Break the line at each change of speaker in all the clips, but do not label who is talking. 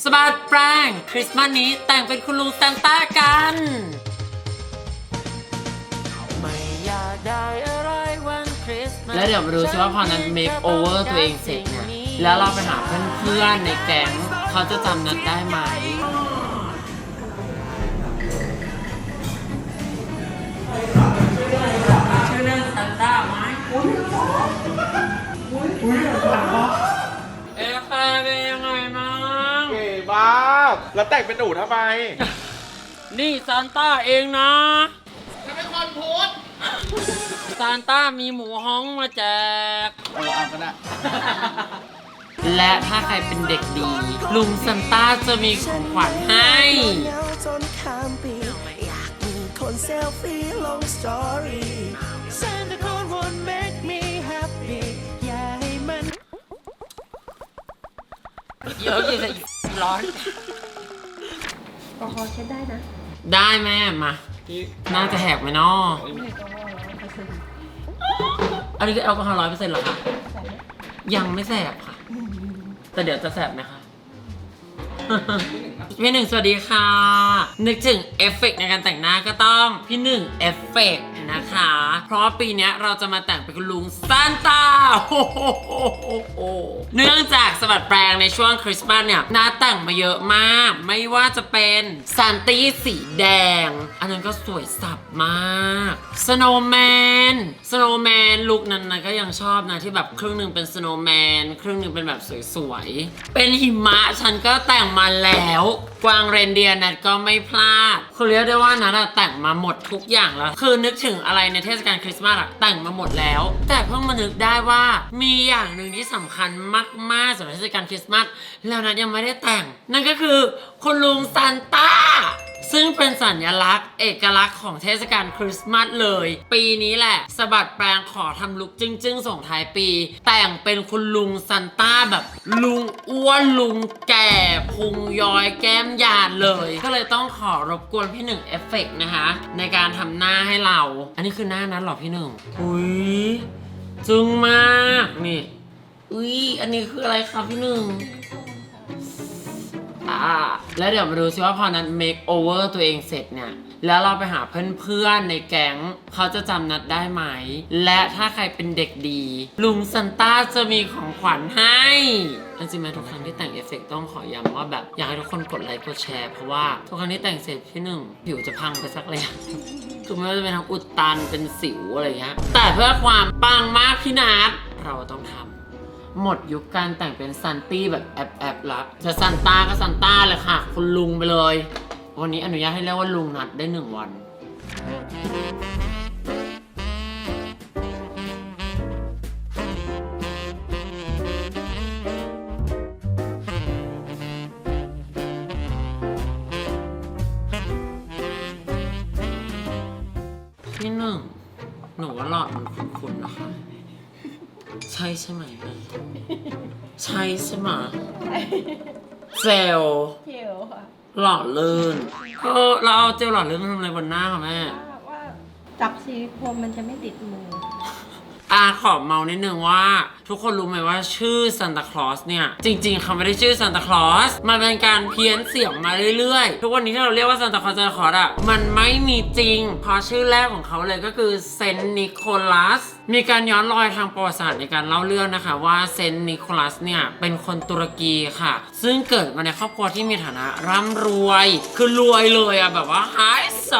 สบัดแปรงคริสต์มาสนี้แต่งเป็นคุณลุงซานต้ากัน ไม่อยากได้อะไรวันคริสต์มาสแล้วเดี๋ยวมาดูซิว่าพอนั้นเมคโอเวอร์ตัวเองเสร็จเนี่ยแล้วเราไปหาเพื่อนๆในแก๊งเขาจะจำนัดได้ไหม ชื่อเล่นซันต้าไหมเอ๊ะแฟนเป็นยังไงบ้าง
เก๋มาก แล้วแต่งเป็นหนูทำไม
นี่ซานต้าเองนะจะเป็นคนพูดซานต้ามีหมูฮ้องมาแจก
เออเอาก็ได้
และถ้าใครเป็นเด็กดี ลุงซันต้าจะมีของขวัญให้
เหงาจนข้ามปีอยากมีคนเซลฟี่ลงสตอรี่ Santa Claus won't make me happy อย่าให้มัน
เยอะจริงๆร้อน
พอพอเช็ดได้นะ
ได้แม่มาน่าจะแหกไหมเนาะอันนี้คือแอลกอฮอล์ร้อยเปอร์เซ็นต์หรอคะยังไม่แสบค่ะ แต่เดี๋ยวจะแสบไหมคะ พี่หนึ่งสวัสดีค่ะ นึกถึงเอฟเฟกต์ในการแต่งหน้าก็ต้องพี่หนึ่งเอฟเฟกต์นะคะ เพราะปีนี้เราจะมาแต่งเป็นคุณลุงซานตาเนื่องจากสวัสดแปลงในช่วงคริสต์มาสเนี่ยหน้าแต่งมาเยอะมาก ไม่ว่าจะเป็นซานตี้สีแดง อันนั้นก็สวยสับมากสโนว์แมนสโนว์แมนลุคนั้นนะก็ยังชอบนะที่แบบครึ่งหนึ่งเป็นสโนว์แมนครึ่งหนึ่งเป็นแบบสวยๆ เป็นหิมะฉันก็แต่งมาแล้วกวางเรนเดียร์นัดก็ไม่พลาด คือเรียกได้ว่านัดแต่งมาหมดทุกอย่างแล้ว คือนึกถึงอะไรในเทศกาลคริสต์มาสอะแต่งมาหมดแล้ว แต่เพิ่งมานึกได้ว่ามีอย่างหนึ่งที่สำคัญมากๆสำหรับเทศกาลคริสต์มาสแล้วนัดยังไม่ได้แต่ง นั่นก็คือคุณลุงซานต้า ซึ่งเป็นสัญลักษณ์เอกลักษณ์ของเทศกาลคริสต์มาสเลย ปีนี้แหละสะบัดแปลงขอทำลุคจึ้งๆ ส่งท้ายปี แต่งเป็นคุณลุงซันต้าแบบ ลุงอ้วนลุงแก่พุงย้อยแก้มยานเลย ก็เลยต้องขอรบกวนพี่หนึ่งเอฟเฟกต์นะคะ ในการทำหน้าให้เรา อันนี้คือหน้านั้นหรอพี่หนึ่งอุ้ยจึ้งมากนี่อุ้ยอันนี้คืออะไรครับพี่หนึ่ง แล้วเดี๋ยวมาดูซิว่าพอนั้น make over ตัวเองเสร็จเนี่ย แล้วเราไปหาเพื่อนๆในแก๊งเขาจะจำนัดได้ไหม และถ้าใครเป็นเด็กดี ลุงซันต้าจะมีของขวัญให้จริงไหมทุกครั้งที่แต่งเอฟเฟกต์ต้องขอย้ำว่าแบบอยากให้ทุกคนกดไลค์กดแชร์เพราะว่าทุกครั้งที่แต่งเสร็จพี่หนึ่งผิวจะพังไปสักระยะคือไม่จะเป็นทั้งอุดตันเป็นสิวอะไรเงี้ยแต่เพื่อความปังมากพี่นัทเราต้องทำ หมดยุคการแต่งเป็นซันตี้แบบแอบแอบละจะซันต้าก็ซันต้าเลยค่ะ คุณลุงไปเลย วันนี้อนุญาตให้เรียกว่าลุงนัดได้หนึ่งวัน ช่ใช่ไหมแม่ใช่ใช่ไหมเจล
เที่ยวค่ะ
หล่อลื่นเออเราเอาเจลหล่อลื่นมาทำอะไรบนหน้าค่ะแม่
ว่าว่าจับซิลิโคนมันจะไม่ติดมือ
อาขอเมานิดนึงว่า ทุกคนรู้ไหมว่าชื่อซันตาคลอสเนี่ย จริงๆเขาไม่ได้ชื่อซันตาคลอสมันเป็นการเพี้ยนเสียงมาเรื่อยๆ ทุกวันนี้ที่เราเรียกว่าซันตาคลอสซันตาคลอสอะมันไม่มีจริงเพราะชื่อแรกของเขาเลยก็คือเซนต์นิโคลัสมีการย้อนรอยทางประวัติศาสตร์ในการเล่าเรื่องนะคะว่าเซนต์นิโคลัสเนี่ยเป็นคนตุรกีค่ะ ซึ่งเกิดมาในครอบครัวที่มีฐานะร่ำรวย คือรวยเลยอะแบบว่าไฮโซ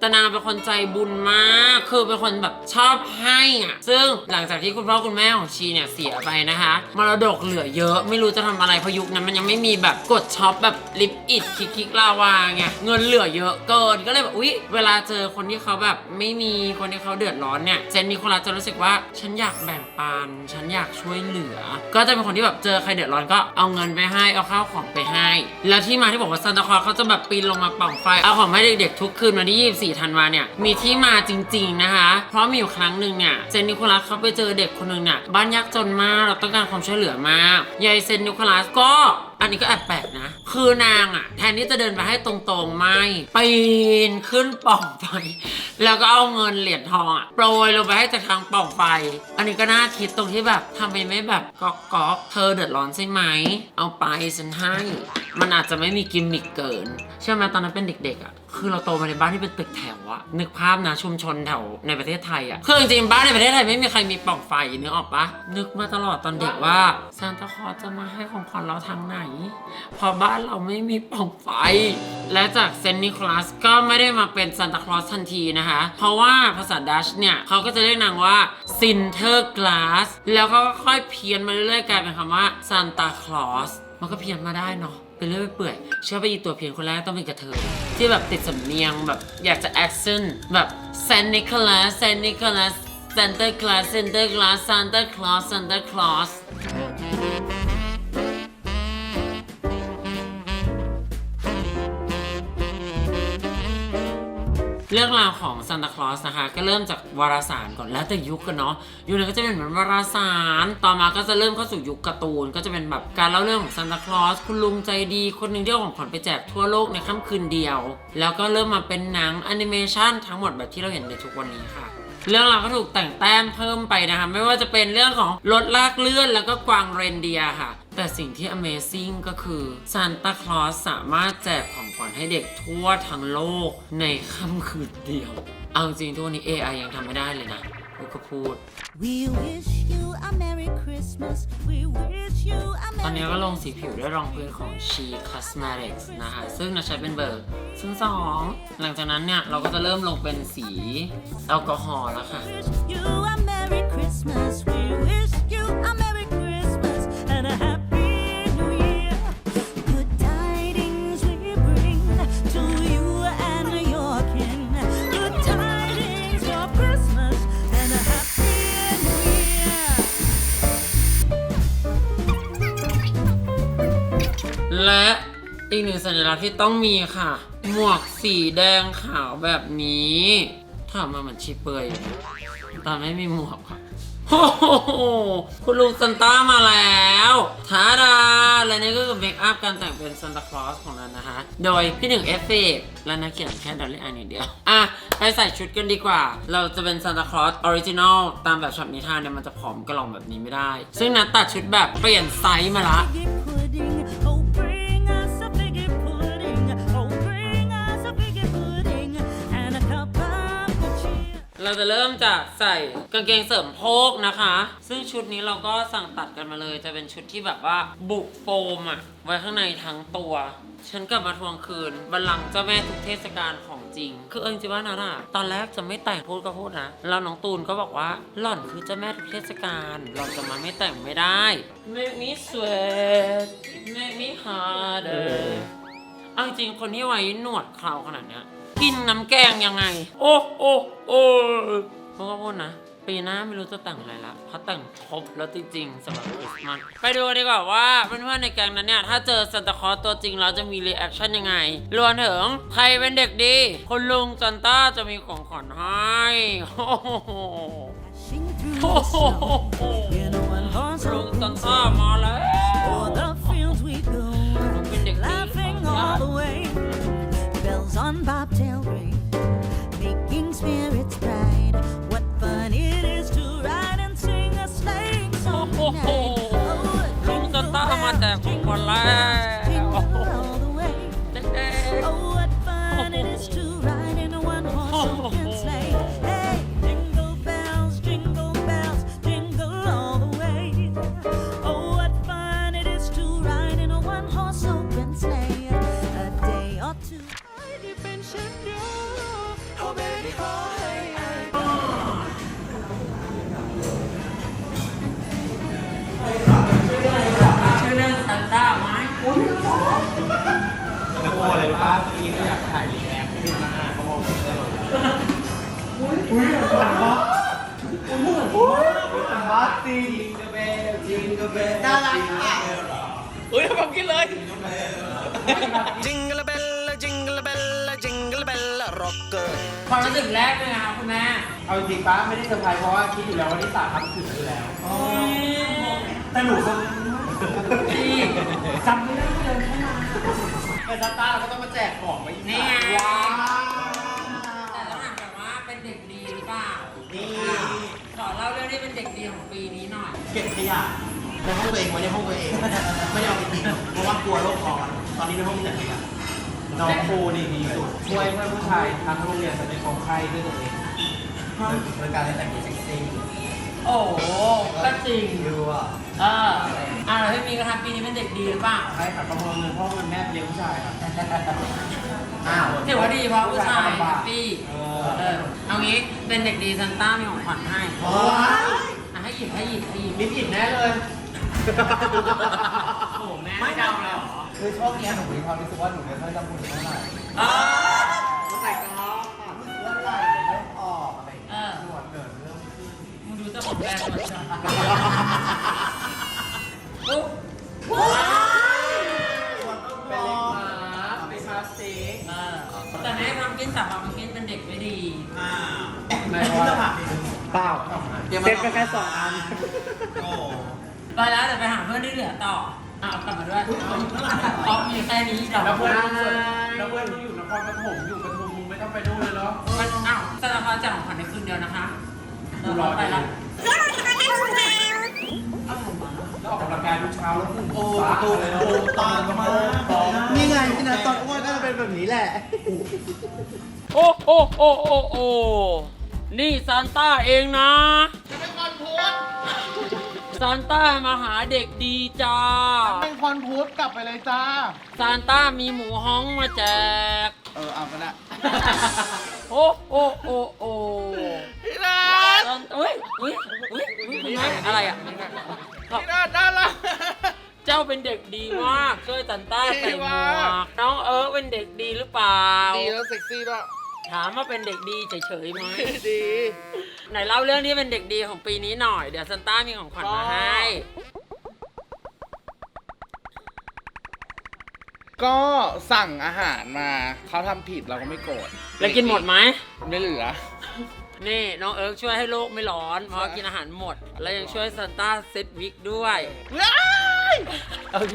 แต่นางเป็นคนใจบุญมาก คือเป็นคนแบบชอบให้อะซึ่งหลังจากที่คุณพ่อคุณแม่ของชีเนี่ยเสียไปนะคะมรดกเหลือเยอะไม่รู้จะทำอะไรพายุคนั้นมันยังไม่มีแบบกดช็อปแบบลิปอิดคิกคิกลาวาไงเงินเหลือเยอะเกินก็เลยแบบอุ๊ยเวลาเจอคนที่เขาแบบไม่มีคนที่เขาเดือดร้อนเนี่ยเจนนิโคลัสจะรู้สึกว่าฉันอยากแบ่งปันฉันอยากช่วยเหลือ ก็จะเป็นคนที่แบบเจอใครเดือดร้อนก็เอาเงินไปให้เอาข้าวของไปให้ แล้วที่มาที่บอกว่าซานตาคลอสเขาจะแบบปีนลงมาป่องไฟเอาของให้เด็กๆทุกคืนวันที่24ธันวาเนี่ยมีที่มาจริง ๆนะคะ เพราะมีอยู่ครั้งหนึ่งเนี่ยเจนนิโคลัสเขาไปเจอเด็กคนหนึ่งเนี่ยบ้านยากจนมากเราต้องการความช่วยเหลือมากยายเซนนิโคลัสก็อันนี้ก็แอบแปลกนะ คือนางอะแทนที่จะเดินไปให้ตรงๆ ไม่ปีนขึ้นป่องไฟ แล้วก็เอาเงินเหรียญทองอะโปรยลงไปให้จากทางป่องไฟ อันนี้ก็น่าคิดตรงที่แบบทำไมไม่แบบก๊อกก๊อกเธอเดือดร้อนใช่ไหม เอาไปฉันให้ มันอาจจะไม่มีกิมมิคเกิน เชื่อไหมตอนนั้นเป็นเด็กๆอะ คือเราโตมาในบ้านที่เป็นตึกแถวอะนึกภาพนะชุมชนแถวในประเทศไทยอะคือจริงๆบ้านในประเทศไทยไม่มีใครมีปล่องไฟนึกออกปะนึกมาตลอดตอนเด็กว่าซานตาคลอสจะมาให้ของขวัญเราทางไหน พอบ้านเราไม่มีปล่องไฟ และจากเซนต์นิโคลัสก็ไม่ได้มาเป็นซานตาคลอสทันทีนะคะ เพราะว่าภาษาดัชเนี่ยเขาก็จะเรียกนางว่าซินเทอร์กลาสแล้วก็ค่อยเพี้ยนมาเรื่อยๆกลายเป็นคำว่าซานตาคลอสมันก็เพี้ยนมาได้เนาะ เรื่อยไปเปื่อยเชื่อไปอีตัวเพียงคนแรกต้องเป็นกระเทยที่แบบติดสำเนียงแบบอยากจะแอคเซนต์แบบเซนนิคลัสเซนนิคลัสเซนเตอร์คลาสเซนเตอร์คลาสซานตาคลอสซานตาคลอส เรื่องราวของซานตาคลอสนะคะ ก็เริ่มจากวารสารก่อนแล้วแต่ยุคกันเนาะยุคนั้นก็จะเป็นเหมือนวารสาร ต่อมาก็จะเริ่มเข้าสู่ยุคการ์ตูน ก็จะเป็นแบบการเล่าเรื่องของซานตาคลอสคุณลุงใจดีคนหนึ่งที่เอาของขวัญไปแจกทั่วโลกในค่ำคืนเดียว แล้วก็เริ่มมาเป็นหนังแอนิเมชันทั้งหมดแบบที่เราเห็นในทุกวันนี้ค่ะเรื่องราวก็ถูกแต่งแต้มเพิ่มไปนะคะ ไม่ว่าจะเป็นเรื่องของรถลากเลื่อนแล้วก็กวางเรนเดียค่ะ แต่สิ่งที่ Amazing ก็คือซานตาคลอสสามารถแจกของขวัญให้เด็กทั่วทั้งโลกในค่ำคืนเดียว เอาจริงๆทุกวันนี้ AI ยังทำไม่ได้เลยนะพูดก็พูด
We wish you a Merry Christmas. We wish you a
ตอนนี้
Merry
ก็ลงสีผิวด้วยรองพื้นของ She Cosmetics นะคะ ซึ่งเราใช้เป็นเบอร์ซึ่งสองหลังจากนั้นเนี่ย เราก็จะเริ่มลงเป็นสีแอลกอฮอล์แล้วค่ะ
wish you a Merry Christmas. We wish you a Merry
และอีกหนึ่งสัญลักษณ์ที่ต้องมีค่ะ หมวกสีแดงขาวแบบนี้ถามมาเหมือนชีเปลือยอยู่นะแต่ไม่มีหมวกค่ะโอ้โหคุณลุงซันต้ามาแล้วท้าดา และนี่ก็คือเมคอัพการแต่งเป็นซันตาคลอสของเรานะคะ โดยพี่หนึ่งเอฟเฟกและนักเขียนแค่ดอลลี่อันอย่างเดียว อะ ไปใส่ชุดกันดีกว่า เราจะเป็นซันตาคลอสออริจินอลตามแบบฉบับนิทานเนี่ยมันจะผอมกระหล่องแบบนี้ไม่ได้ ซึ่งนัดตัดชุดแบบเปลี่ยนไซส์มาละ เราจะเริ่มจากใส่กางเกงเสริมโพกนะคะ ซึ่งชุดนี้เราก็สั่งตัดกันมาเลย จะเป็นชุดที่แบบว่าบุกโฟมอะไว้ข้างในทั้งตัว ฉันกลับมาทวงคืนบัลลังก์เจ้าแม่ทุกเทศกาลของจริง คือเอิงจิว่านะอะตอนแรกจะไม่แต่งพูดก็พูดนะ แล้วน้องตูนก็บอกว่าหล่อนคือเจ้าแม่ทุกเทศกาลหล่อนจะมาไม่แต่งไม่ได้ Make me sweat Make me harder เอาจริงคนที่ไว้หนวดเคราวขนาดเนี้ย กินน้ำแกงยังไง โอ้โอ้โอ้พวกก็พูดนะ ปีหน้าไม่รู้จะแต่งอะไรละเพราะแต่งครบแล้วจริงๆสำหรับคริสต์มาสไปดูดีกว่าว่าเพื่อนๆในแกงนั้นเนี่ย ถ้าเจอซันตาคลอสตัวจริงแล้วจะมีรีแอคชั่นยังไงรวมถึงใครเป็นเด็กดีคุณลุงซันต้าจะมีของขวัญให้โอ้โหโอ้โห
snow in a one horse
ลุงซันต้ามาแล้วเป็นเด็กดี
bells on bobtail ring, making spirits bright. What fun it is to ride and sing a sleighing song tonight! Oh, oh, oh.
อุ้
ยทำความคิดเลย
Jingle bell, jingle bell, jingle bell rocker.
ความรู้สึกแรกเลยนะคุณแม่
เอาจริงป้าไม่ได้เซอร์ไพรส์เพราะว่าคิดอยู่แล้วว่าที่สาทำถึงอยู่แล้วแต่หนูก็จำไม่ได้เลยแค่นั้น แต่ซาต้าเราก็ต้องมาแจกของไปอีก
นี่ไง
ว้าว
แต่ต้องถามแบบว่าเป็นเด็กดีหรือเปล่า
นี่
ขอเล่าเรื่องที่เป็นเด็กดีของปีนี้หน่อย
เก็บขยะในห้องตัวเองไว้ในห้องตัวเอง ไม่ได้เอาไปทิ้งเพราะว่ากลัวโลกร้อน
ตอนนี้ในห้องมีแต่เด็กอะน้องครูนี่ดีสุดช่วยเพื่อนผู้ชายทั้งโรงเรียนจะเป็นคนไข้ด้วยตัวเองโดยการเล่นแต่งตัวเซ็กซี่
โอ้โหก็จริง
ดูอะ
เอออ่าแล้วพี่มีกระทำปีนี้เป็นเด็กดีหรือเปล่า
ใช่ค่ะประเมินเงินพ่อเงินแม่เลี้ยงผู้ชายครับอ้าว
ถือว่าดีเพราะผู้ชาย
ลำ
แฮ
บาก
ปปี้
เอ
เอ
อ
อเอางี้เป็นเด็กดีซันต้ามีของขวัญให้
โอ้ย
อะให้หยิบให้หยิบให้หยิบ
ลิปอิดแน่เลย
โอ้โหแม่ไม่เดาเลยเหรอ
คือช่วงเนี้ยหนูมีความรู้สึกว่าหนูไม่ค่อยทำบุญเท่าไหร่
เออ
ใส่กอล์ฟ
เรื่องอะไรเริ่มออกอะไรอย่าง
เอ
เงี้ย
อ
หนวดเกิดเริ่มขึ้น
มึงดูเจ้าของแบรนด์ก่อนจ้ะ
เปล่าเซ็ตไปแค่สองอัน
โอ้
ไปแล้วเดี๋ยวไปหาเพื่อนที่เหลือต่ออะเอากลับมาด้วยเอามีแค่นี้ดอก
แล้วเพื่อนแล้วเพื่อนมึงอยู่นครปฐมอยู่ปทุมมึงไม่ต้องไปนู่นเลยเหรอ
มันอ้าวสารพัดจากของขวัญในคืนเดียวนะคะ
กูรอ
ไป
ไป
ละ
แล้วออกกำลังกายทุกเช้าแล้วคุณ
โอ้
ฟ้า
ตู
เลย
ตูตอนมา
นี่
นี่ไงพี่นัทตอนอ้วนก็จะเป็นแบบนี้แหละ
โอ้โอ้โอ้โอ้โอ้ นี่ซานต้าเองนะซานต้ามาหาเด็กดีจ้า
เป็นคนพูดกลับไปเลยจ้า
ซานต้ามีหมูฮ้องมาแจก
เออเอาไปละ
โอ้โอ้โอ้โอ้
พี่นัท
ซานอุ้ยอุ้ยอุ้ยอุ้ยคุณแม่อะไรอะ
พี่นัทน่ารัก
เจ้าเป็นเด็กดีมากช่วยซานต้าใส่หม
ดี
ว
มาก
กน้องเอิร์กเป็นเด็กดีหรือเปล่า
ดีแล้วเซ็กซี่ด้วย
ถามว่าเป็นเด็กดีเฉยๆไหม
ดี
ไหนเล่าเรื่องที่เป็นเด็กดีของปีนี้หน่อย เดี๋ยวซันต้ามีของขวัญมาให้
ก็สั่งอาหารมา เขาทำผิดเราก็ไม่โกรธ
แล้วกินหมดไหม
ไม่เหลือ
นี่น้องเอิร์กช่วยให้โลกไม่ร้อน เพราะกินอาหารหมด แล้วยังช่วยซันต้าเซตวิกด้วย
ว้าย
โอเค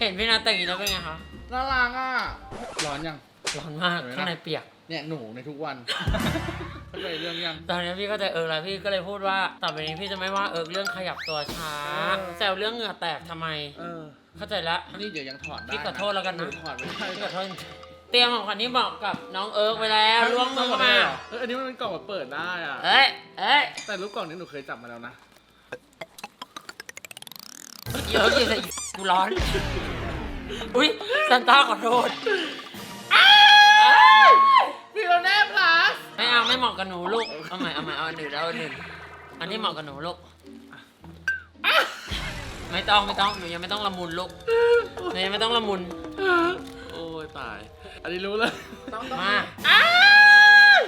เห็นพี่นาแต่งอย่างนี้แล้วเป็นไงคะ
น่ารักอะ ร้อนยัง
ร้อนมาก ข้างในเปียก
เนี่ยหนูในทุกวันเข้าใจเรื่องยัง
ตอนนี้พี่ก็ใจเอิร์กแล้วพี่ก็เลยพูดว่าต่อไปนี้พี่จะไม่ว่าเอิร์กเรื่องขยับตัวช้า
เออ
แซวเรื่องเหงื่อแตกทำไม
เออ
เข้าใจแล้ว
อันนี้เดี๋ยวยังถอดได้
พี่ขอโทษแล้วกันนะ
ถอดไม่ได้
พี่ขอโทษจริงๆเตรียมของขวัญที่บอกกับน้องเอิร์กไว้แล้วล้วงมือมา
เอออันนี้มันเป็นกล่องแบบเปิดได้อะ
เอ้ยเอ้ย
แต่รูปกล่องนี้หนูเคยจับมาแล้วนะ
เยอะอยู่แต่กูร้อน อุ้ยซันต้าขอโทษ
พี่โรเน่พลัส
ไม่เอาไม่เหมาะกับหนูลูก เอาใหม่เอาใหม่เอาอันอื่นเอาอันอื่นอันนี้เหมาะกับหนูลูก ไม่ต้องไม่ต้องหนูยังไม่ต้องละมุนลูกหนูยังไม่ต้องละมุน
โอ้ยตาย อันนี้รู้เลย
มา
อ้าย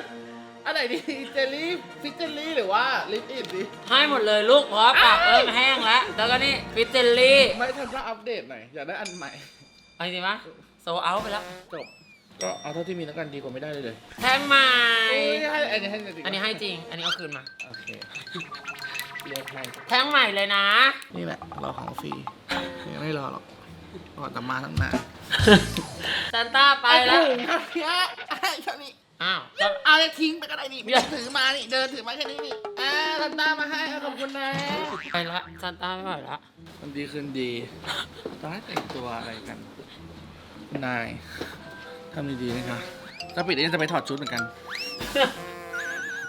อันไหนดีเจลลี่ฟิชเจลลี่หรือว่าลิปอิดดิ
ให้หมดเลยลูกเพราะว่าปากเริ่มแห้งแล้ว แล้วก็นี่ฟิตเจลลี่
ไม่ทันจะอัปเดตหน่อยอยากได้อันใหม่
เอาจริงปะโซเอาไปแล้ว
จบ ก็เอาเท่าที่มีแล้วกันดีกว่าไม่ได้เลยเลย
แท่งใหม่
ให้อันนี้ให้จริง
อันนี้ให้จริง อันนี้เอาคืนมา
โอเคเรียกให้
แท่งใหม่เลยนะ
นี่แหละรอของฟรียังไม่รอหรอกรอแต่มาตั้งนาน
ซันต้าไปแล้ว
ถุงเท่านี้ไอ้เท่านี้
อ้าวก็
เอาจะทิ้งไปก็ได้นี่
เดี๋ยว
ถือมานี่เดินถือมาแค่นี้นี่อ่าลันต้ามาให้เอาขอบคุณนะ
ไปละซันต้าไม่ไหวละ
มันดีขึ้นดีตอนแรกแต่งตัวอะไรกันนาย ทำดีๆนะคะถ้าปิดเองจะไปถอดชุดเหมือนกัน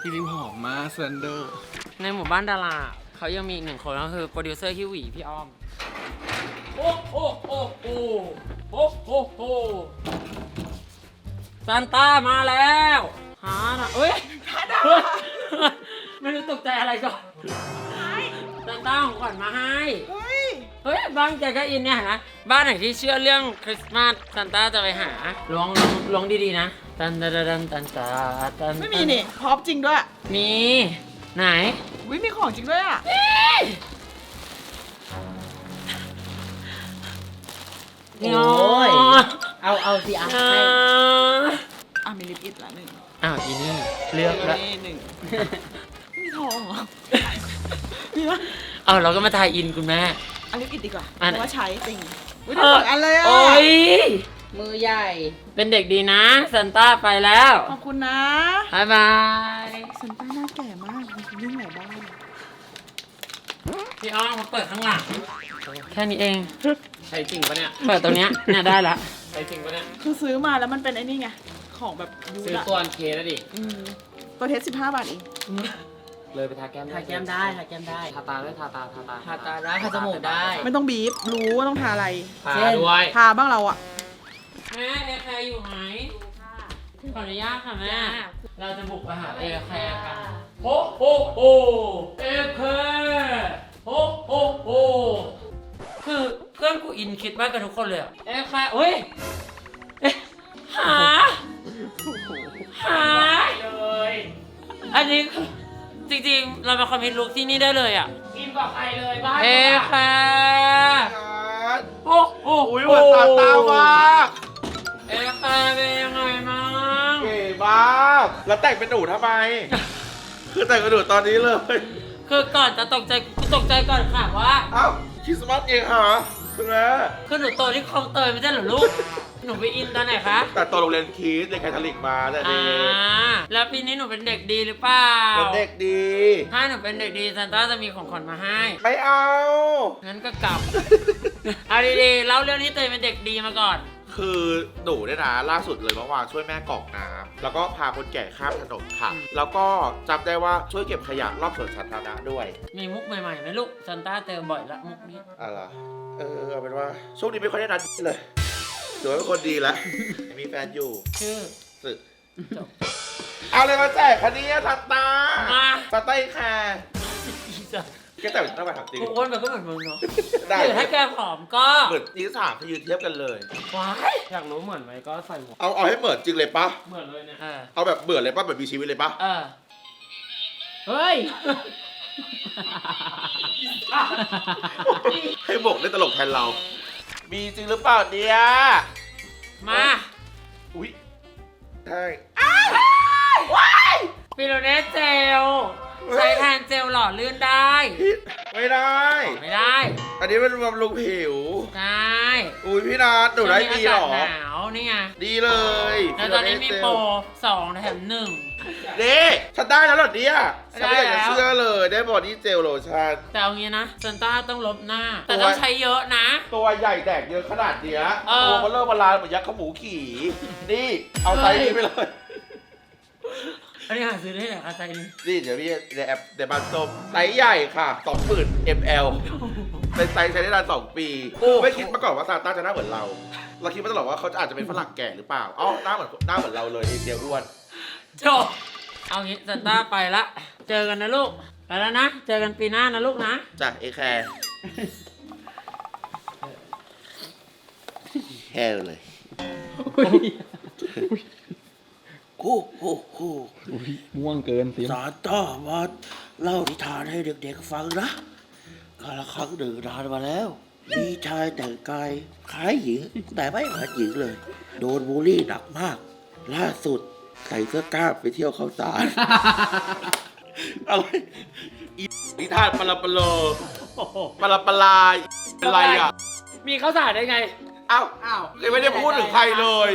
พี่ริมหอมมากเซนเดอร์
ในหมู่บ้านดาราเขายังมีอีกหนึ่งคนก็คือโปรดิวเซอร์ฮิวหวีพี่อ้อม โอ้โอ้โอ้โอ้โอ้โอ้โอ้ซานต้ามาแล้วหาน่ะเอ้ยเฮ้ยไม่รู้ตกใจอะไรก่อนซานต้าของขวัญมาให้ เฮ้ยบ้านแกก็อินเนี่ยเห็นะบ้านไหนที่เชื่อเรื่องคริสต์มาสซานต้าจะไปหาล้วงล้วงล้วงดีๆนะตันตันตันตันตันตัน
ไม่มีนี่พร้อมจริงด้วย
มีไหน
วิมีของจริงด้วยอะ
โอ้ย
เอาเอาสิอะ
อ่า
อะมีลิปอิดละหนึ่ง
อ้าวอีนี่เลือกแล้ว
นี่หนึ่งไม่มีทองเหรอมีปะ
เอาเราก็มาทายอินคุณแม่
เอาลิปอิดดีกว่า
อัน
เพราะว่าใช้จริงวิได้สองอันเลยอะ
โอ้ย
มือใหญ่
เป็นเด็กดีนะซันต้าไปแล้ว
ขอบคุณนะ
บายบาย
ซันต้าหน้าแก่มากยิ่งใหญ่บ้าน
พี่อ้อมเขาเปิดข้างหลังแค่นี้เอง
ใช้จริงปะเนี่ย
เปิดตรงเนี้ยเนี่ยได้ละ
ใช้จริงปะเนี่ย
คือซื้อมาแล้วมันเป็นไอ้นี่ไง ของแบบยู
ซื้อ
ดะ
ตัวอันเคแล้วดิ
อืมตัวเทสสิบห้าบาทเอง
เลยไปทาแก้ม
ทาแก้มได้ทาแก้มได้
ทาตาด้วยทาตาทาตา
ทาตาได้ทาจมูกได้
ไม่ต้องบีบรู้ว่าต้องทาอะไร
ทาด้วย
ทาบ้างเราอะ
แม่เอแคร์อยู่ไหมขออนุญาตค่ะแม่ เราจะบุกไปหาเอแคร์กันโฮโฮโฮเอแคร์โฮโฮโฮคือเพื่อนกูอินคิดมากกับทุกคนเลยอะเอแคร์เฮ้ยเอ๊ะหาหา
เลย
อันนี้คือ จริงๆ เรามาคอมมิตลุกที่นี่ได้เลยอะ
กินกับใครเลยบ้าน
เอแคร์โอ้โห
อุ้ยเหมือนซานต้ามาก
เอแคร์เป็นยังไงมั้ง
เก๋มากแล้วแต่งเป็นหนูทำไม คือแต่งเป็นหนูตอนนี้เลย
คือก่อนจะตกใจกูตกใจก่อนค่ะว่า
เอ้าคริสต์มาสเองเหรอ คุณแม่
คือหนูโตที่คลองเตยไม่ใช่เหรอลูก หนูไปอินตอนไหนคะ
แต่ตอนโรงเรียนคริสต์เด็กแคทอลิกมาแต่
อ่า
เด็ก
แล้วปีนี้หนูเป็นเด็กดีหรือเปล่า
เป็นเด็กดี
ถ้าหนูเป็นเด็กดีซานต้าจะมีของขวัญมาให้
ไม่เอา
งั้นก็กลับ เอาดีๆเล่าเรื่องนี้เตยเป็นเด็กดีมาก่อน
คือหนูเนี่ยนะล่าสุดเลยเมื่อวานช่วยแม่กรอกน้ำแล้วก็พาคนแก่ข้ามถนนค่ะแล้วก็จำได้ว่าช่วยเก็บขยะรอบสวนสาธารณะด้วย
มีมุกใหม่ๆไหมลูกซานต้าเจอบ่อยละมุกนี้
อะไร เออเอาเป็นว่าช่วงนี้ไม่ค่อยได้นัดเลยถือว่าเป็นคนดีแล้วมีแฟนอยู่
ชื่อ
สึก
จบ
เอาเลยมาแจกคันนี้ทันตา
มา
สไตล์แคร์
อีสัส
แกแต่งต้องมาถามจริง
กูอ้วนแบบก็เหมือนมึงเนาะ
ได้
หรือถ้าแกผอมก็
เหมือนตีสามที่ยืนเทียบกันเลย
ว้าย
อยากรู้เหมือนไหมก็ใส่หมวก
เอาเอาให้เหมือนจริงเลยปะ
เหมือนเลยเนี่ย
เออ
เอาแบบเบื่อเลยปะแบบมีชีวิตเลยปะ
เออเฮ้ย
ให้บกเล่นตลกแทนเรา มีจริงหรือเปล่าเนี่ย
มา
อุ้ยใช่
ฟิโลเนสเจล ใช้แทนเจลหล่อลื่นได้
ไม่ได้
ไม่ได้
อันนี้เป็นบำรุงผิว
ได้
อุ้ยพี่นัทหนูได้ดีเหรอ
ช่วงนี้ากาศหนาวนี่ไง
ดีเลย
แล้วตอนนี้มีโปรสองแถมหนึ่ง
เด้ฉันได้แล้วเหรอเนี่ยฉันไม่อยาก
ได้
จะ
แล้ว
เชื่อเลยได้บอดี้เจลโลชั่น
แต่เอางี้นะซันต้าต้องลบหน้า แต่
ตัว
ต้องใช้เยอะนะ
ตัวใหญ่แดกเยอะขนาดเนี้ย
เออ
ตัวมันเริ่มมาลานเหมือนยักษ์ขมูขี่ นี่ เอาไซส์นี้ไปเลย
อันนี้หาซื้อได้ไหนคะใจนี้
นี่เดี๋ยวพี่ในแอปในบ้านส้มไซส์ใหญ่ค่ะ20,000 ml เป็นไซส์ใช้ได้นาน2ปี ไม่คิดมาก่อนว่าซานต้าจะหน้าเหมือนเรา เราคิดมาตลอดว่าเขาจะอาจจะเป็นฝรั่งแก่หรือเปล่าอ๋อหน้าเหมือนหน้าเหมือนเราเลยเอเชียอ้วน
จบเอางี้ซันต้าไปละ เจอกันนะลูก ไปแล้วนะ เจอกันปีหน้านะลูกนะ
จ้ะเอแคร์แค่เลย โอ้โหโห
ม่วงเกินเสียง
สารต้ามาเล่านิทานให้เด็กๆฟังนะกาละครั้งหนึ่งนานมาแล้ว มีชายแต่งกายคล้ายหญิงแต่ไม่เหมือนหญิงเลย โดนบูลลี่หนักมาก ล่าสุดใส่เสื้อกล้ามไปเที่ยวเข้าสาร
อะไรอีนิทานปลาปลาโลปลาปลาอะไรอะ
มีข้าวสารได้ไง
เอ้ายังไม่ได้พูดถึงใครเลย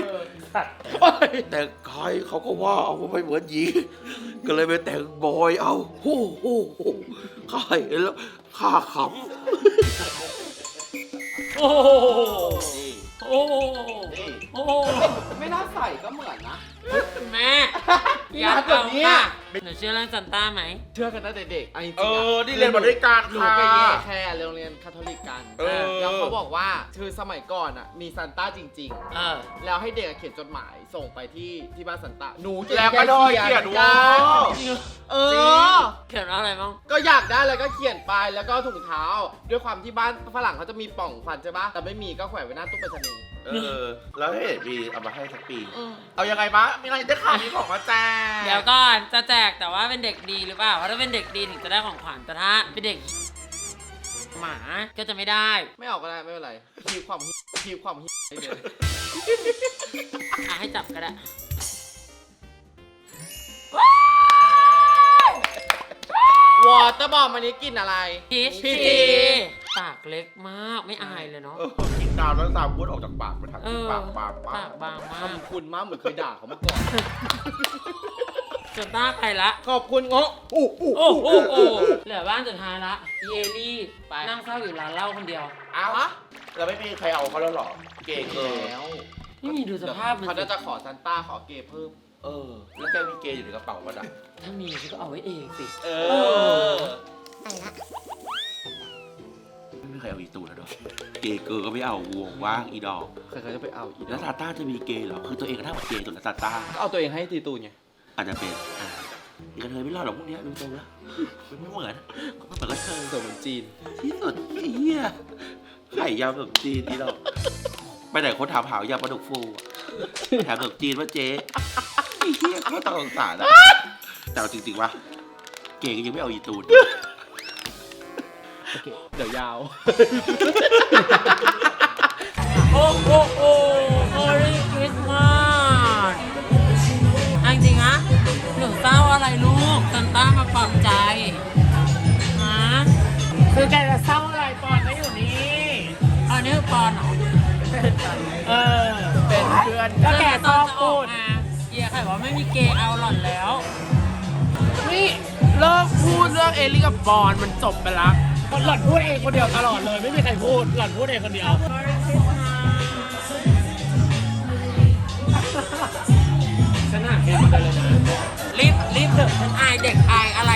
แต่ใครเขาก็ว่าเอาไปเหมือนหญิงก็เลยไปแต่งบอยเอาโอ้โหข้าเห็นแล้วข้าข
โอ้โหำ
นี่
โอ้โห
นี่
โอ้โห
ไม่น่าใส่ก็เหมือนนะ
คุณ แม่
พี่
อย่า
นัทแบบ
เอา
เนี้ย
ค่ะหนูเชื่อเรื่องซันต้าไหม
เชื่อกันตั้งแต่เด็กเอาจริงๆ
เอ
อะ
อนี่เรียนมาด้วยกัน
หนู
ค่ะ
ไปแย่แค่โรงเรียนคาทอลิกกัน
เออ
แล้วเขาบอกว่าคือสมัยก่อนอะมีซันต้าจริง
เออ
ๆ แล้วให้เด็กอะเขียนจดหมายส่งไปที่ที่บ้านซันต้าหนูจะ
แล้วก็โดยเขียนว่า
เอ
จริ
อ
ง
เขียนว่าอะไรบ้าง
ก็อยากได้แล้วก็เขียนไปแล้วก็ถุงเท้า ด้วยความที่บ้านฝรั่งเขาจะมีปล่องฟันใช่ปะแต่ไม่มีก็แขวนไว้หน้าตู้ไปรษณีย์
เออ แล้วให้เห็นมีเอามาให้ทั้งปี เอายังไงบ้างมีอะไรได้ข่าวมีของมาแจก
เดี๋ยวก่อนจะแจกแต่ว่าเป็นเด็กดีหรือเปล่าเพราะถ้าเป็นเด็กดีถึงจะได้ของขวัญแต่ถ้าเป็นเด็ก หมาก็จะไม่ได้
ไม่ออกก็ได้ไม่เป็นไรคีบความคีบความให้เดียว
อะให้จับก็ได้
ว อเตอร์บอมอันนี้กลินอะไร
พีช
พี
ที
ช
ปากเล็กมากไม่อายเลยเนาะ
เออกินน้ำแล้วสามพูดออกจากปากไปทาง
เออ
ปากปากปา
ปากกบางมาก
คำคุณมากเหมือนเคยด่าเขามาก่อน
จนต้าไปละ
ขอบคุณเงาะอู้อู้
โอ้โหโอ้เหลือบ้านสุดท้ายละอีเอลี่
ไป
นั่งเศร้าอยู่ร้านเหล้าคนเดียว
ไเอ้า
เราไม่มีใครเอาเขาแล้วเหรอ เก๋เกิน
แล้ว
ไม่มีดูสภาพมัน
เขา
สิ
น่าจะขอซันต้าขอเกย์เพิ่ม
เออ แล้วแกมีเกย์อยู่ในกระเป๋าป่ะดั
ถ้ามีฉันก็เอาไว้เองสิ
เออ
ไม่มีใครเอาอีตูนแล้วด้วยเกย์เกินก็ไม่เอาวงว่างอีดอก
ใครเขาจะไปเอาอีก
แล้วซาต้าจะมีเกย์เหรอ คือตัวเองก็ถ้าเกย์สุดแล้วซาต้า
ก็เอาตัวเองให้ตีตูนไง
อาจจะเป็นอ่าอีกระเทยไม่รอดหรอกพวกเนี้ยดูตรงแล้วมันไม่เหมือนมันเหมือนกระเทย
ตัวเหมือนจีน
ที่สุดไอ้เหี้ยไข่ยำขนมจีนนี่เราไปไหนคนถามหายำปลาดุกฟูอะถามขนมจีนว่าเจ๊ไอ้ เหี้ยเขาต้องสงสารนะแต่เอาจริงๆว่าเก๋ก็ยังไม่เอาอีตูน
โอเคเดี๋ยวยาว
โอ้โอ้โอ้โอ้ยคริสต์มาสจริงๆนะหนูเศร้าอะไรลูกซันต้ามาปลอบใจฮะ
คือแกจะเศร้าอะไรปอนก็อยู่นี่
อันนี้คือปอนเหรอ
เออ เป็นเพื่อนก็แกชอบพูด
มา บอกว่าไม่มีเกย์เอาหล่อนแล้ว
นี่เลิกพูดเรื่องเอลี่กับปอนมันจบไปละหล่อนพูดเองคนเดียวตลอดเลย ไม่มีใครพูดหล่อนพูดเองคนเดียวฉันหาเพลงมาเลยนะ
รีบรีบเถอะฉันอายเด็กอายอะไร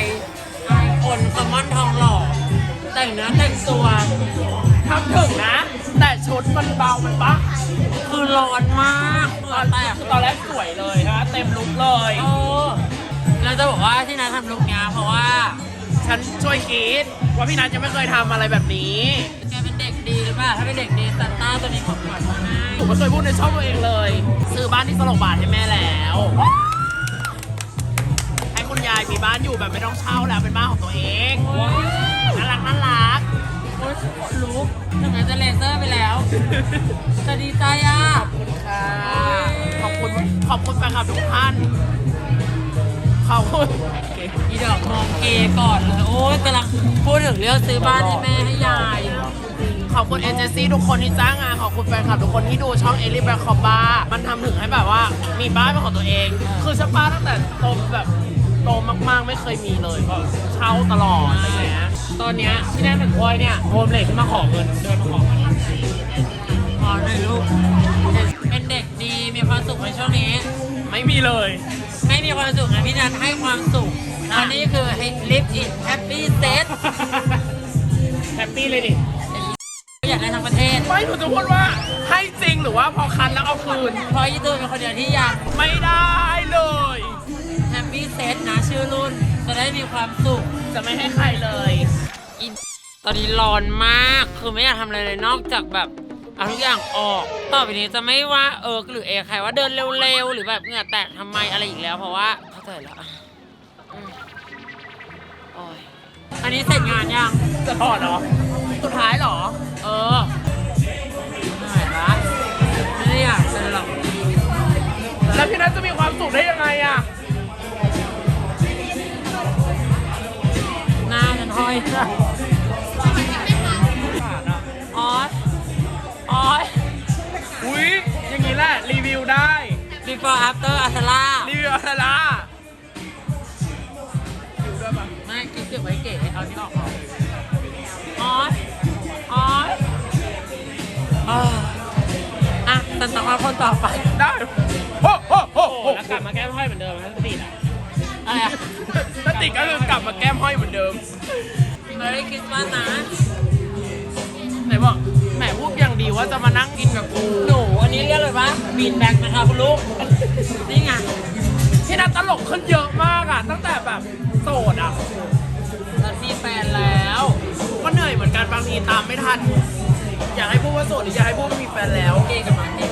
อายคนคอมมอนทองหล่อแต่งเนื้อแต่งตัว
ทำถึงนะ แต่ชุดมันเบามันปะ
คือร้อนมากเหงื่อแตก
คือตอนแรกสวยเลยฮะเต็มลุกเลย
เออแล้วจะบอกว่าที่นัททำลุคเนี้ยเพราะว่า
ฉันช่วยคิดว่าพี่นัทจะไม่เคยทำอะไรแบบนี้
แกเป็นเด็กดีหรือเปล่าถ้าเป็นเด็กดีซันต้าตัวนี้ของขวัญมาให้
ผมไม่เคยพูดในช่องตัวเองเลย ซื้อบ้านที่สลบบาทให้แม่แล้วให้คุณยายมีบ้านอยู่แบบไม่ต้องเช่าแล้วเป็นบ้านของตัวเองน่ารักน่ารัก
โอ๊ยขน ลุกถึงแม้จะเลเซอร์ไปแล้วแต่ดีใจอะ
ค่ะขอบคุณขอบคุณแฟนคลับทุกท่านขอบคุณ
อีดอกมองเกย์ก่อนเลยโอ้ยกำลังพูดถึงเรื่องซื้อบ้านให้แม่ให้ยาย
ขอบคุณเอเจนซี่ทุกคนที่จ้างงาน ขอบคุณแฟนคลับทุกคนที่ดูช่องเอลิแบคคอมบ้ามันทำถึงให้แบบว่า มีบ้านเป็นของตัวเอง คือฉันบ้านตั้งแต่โตแบบโตมากๆไม่เคยมีเลยก็เช่าตลอดอะไรอย่างเงี้ย ตอนเนี้ยที่แน่ถึงพลอยเนี่ยโฮมเลทที่มาขอเงินเดินมาขอเงิน
ขอหน่อยลูกเป็นเด็กดีมีความสุขในช่วงนี้
ไม่มีเลย
ไม่มีความสุขนะพี่นันให้ความสุขอันนี้คือให้ live in happy state
แฮปปี้เลยดิ
อยากได้ทั้งประเทศ
ไม่หนูจะพูดว่าให้จริงหรือว่าพอคันแล้วเอาคืน
เพราะยี่ตัวเป็นคนเดียวที่อยาก
ไม่ได้เลย
happy state นะชื่อรุ่น จะได้มีความสุข
จะไม่ให้ใครเลย
อินตอนนี้ร้อนมากคือไม่อยากทำอะไรเลยนอกจากแบบเอาทุกอย่างออก ต่อไปนี้จะไม่ว่าเออหรือเอใครว่าเดินเร็วๆ หรือแบบเหงื่อแตกทำไมอะไรอีกแล้วเพราะว่าเข้าใจแล้วอืมโอ้ยอันนี้เสร็จงานยัง
จะถอดเหรอ สุดท้ายเหรอ
เออเหนื่อยละไม่ได้อยากเป็นหรอก
แล้วพี่นัทจะมีความสุขได้ยังไงอะ
น้าฉันห้อยจ้ะออสออส
อุ้ยอย่างนี้แหละรีวิวได้
before after อัสลา
รีวิวอะไรล่ะรีวิวด้วยปะ
ไม่กินเก็บไว้เก๋เอาที่ออกก่อนออสออสอะอะตันตะคนต่อไป
ได้โอ้โหโอ้โหแล้วกลับมาแก้มห้อยเหมือนเดิมนะติดอะ
อะไรอะ
ถ้าติดก็คือกลับมาแก้มห้อยเหมือนเดิม
Merry Christmas นะ
ไหนบอกแหมพูดอย่างดีว่าจะมานั่งกินกับกู
หนูอันนี้เรียกเลยว่าบีนแบ็กนะคะคุณลูก นี่ไง
พี่นัทตลกขึ้นเยอะมากอะตั้งแต่แบบโสดอะ
ตอนมีแฟนแล้ว
ก็เหนื่อยเหมือนกันบางทีตามไม่ทัน อยากให้พูดว่าโสดหรืออยากให้พูดว่ามีแฟนแล้ว
เก๋กับมันเก๋